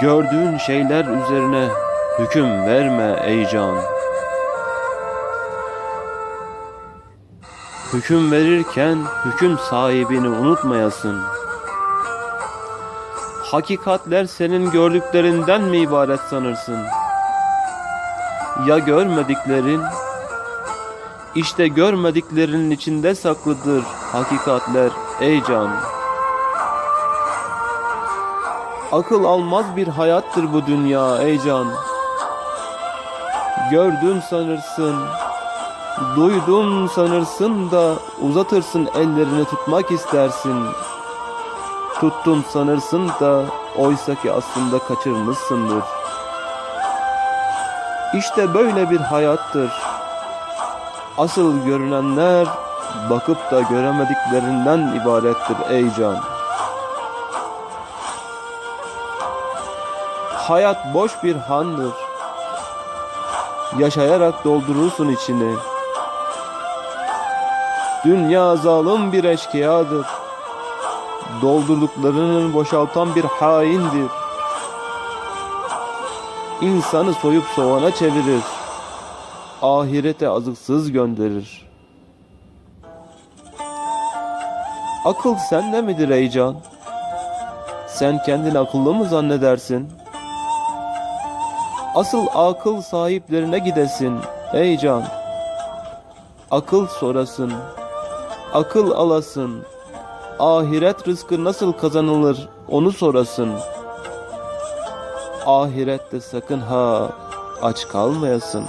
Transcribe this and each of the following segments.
Gördüğün şeyler üzerine hüküm verme ey can. Hüküm verirken hüküm sahibini unutmayasın. Hakikatler senin gördüklerinden mi ibaret sanırsın? Ya görmediklerin? İşte görmediklerinin içinde saklıdır hakikatler ey can. Akıl almaz bir hayattır bu dünya ey can. Gördün sanırsın, duydun sanırsın da uzatırsın ellerini tutmak istersin. Tuttun sanırsın da oysa ki aslında kaçırmışsındır. İşte böyle bir hayattır. Asıl görünenler bakıp da göremediklerinden ibarettir ey can. Hayat boş bir handır. Yaşayarak doldurursun içini. Dünya zalim bir eşkıyadır. Doldurduklarını boşaltan bir haindir. İnsanı soyup soğana çevirir. Ahirete azıksız gönderir. Akıl sende midir ey can? Sen kendini akıllı mı zannedersin? Asıl akıl sahiplerine gidesin ey can. Akıl sorasın, akıl alasın. Ahiret rızkı nasıl kazanılır onu sorasın. Ahirette sakın ha aç kalmayasın.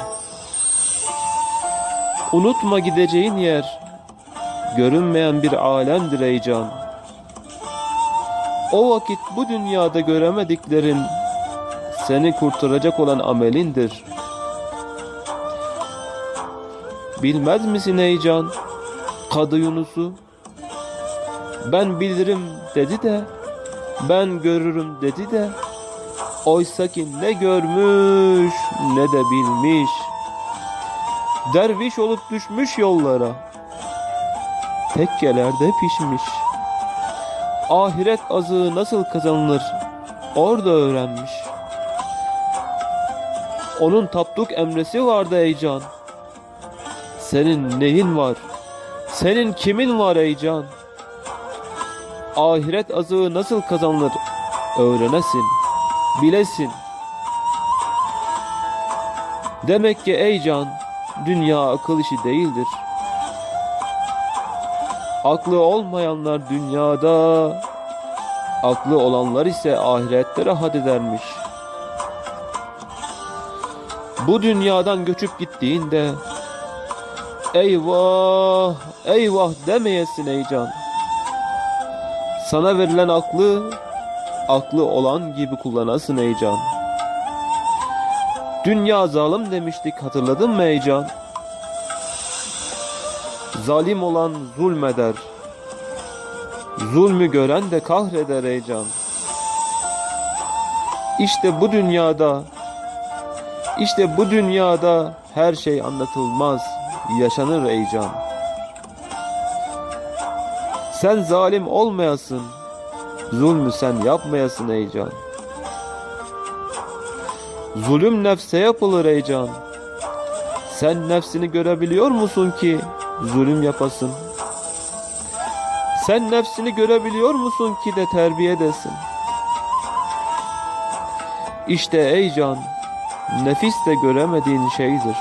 Unutma gideceğin yer görünmeyen bir alemdir ey can. O vakit bu dünyada göremediklerin seni kurtaracak olan amelindir. Bilmez misin ey can? Kadı Yunus'u ben bilirim dedi de ben görürüm dedi de oysa ki ne görmüş ne de bilmiş. Derviş olup düşmüş yollara. Tekkelerde pişmiş. Ahiret azığı nasıl kazanılır orada öğrenmiş. Onun tapduk emresi vardı ey can. Senin neyin var? Senin kimin var ey can? Ahiret azığı nasıl kazanılır öğrenesin, bilesin. Demek ki ey can, dünya akıl işi değildir. Aklı olmayanlar dünyada, aklı olanlar ise ahirette rahat edermiş. Bu dünyadan göçüp gittiğinde eyvah eyvah demeyesin ey can. Sana verilen aklı aklı olan gibi kullanasın ey can. Dünya zalim demiştik hatırladın mı ey can? Zalim olan zulmeder. Zulmü gören de kahreder ey can. İşte bu dünyada işte bu dünyada her şey anlatılmaz, yaşanır ey can. Sen zalim olmayasın, zulmü sen yapmayasın ey can. Zulüm nefse yapılır ey can. Sen nefsini görebiliyor musun ki zulüm yapasın? Sen nefsini görebiliyor musun ki de terbiye edesin? İşte ey can, nefis de göremediğin şeydir.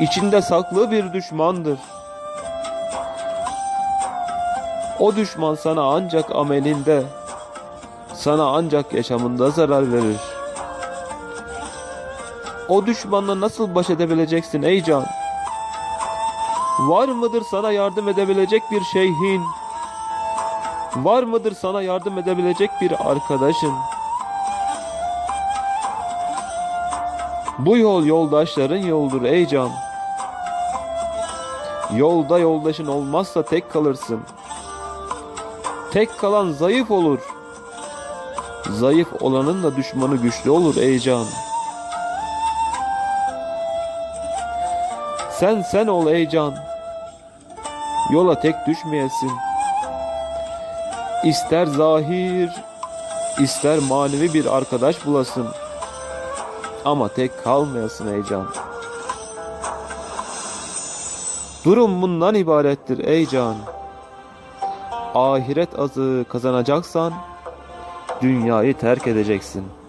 İçinde saklı bir düşmandır. O düşman sana ancak amelinde, sana ancak yaşamında zarar verir. O düşmanla nasıl baş edebileceksin ey can? Var mıdır sana yardım edebilecek bir şeyhin? Var mıdır sana yardım edebilecek bir arkadaşın? Bu yol yoldaşların yoldur ey can. Yolda yoldaşın olmazsa tek kalırsın. Tek kalan zayıf olur. Zayıf olanın da düşmanı güçlü olur ey can. Sen sen ol ey can. Yola tek düşmeyesin. İster zahir, İster manevi bir arkadaş bulasın. Ama tek kalmayasın ey. Durum bundan ibarettir ey can. Ahiret azı kazanacaksan dünyayı terk edeceksin.''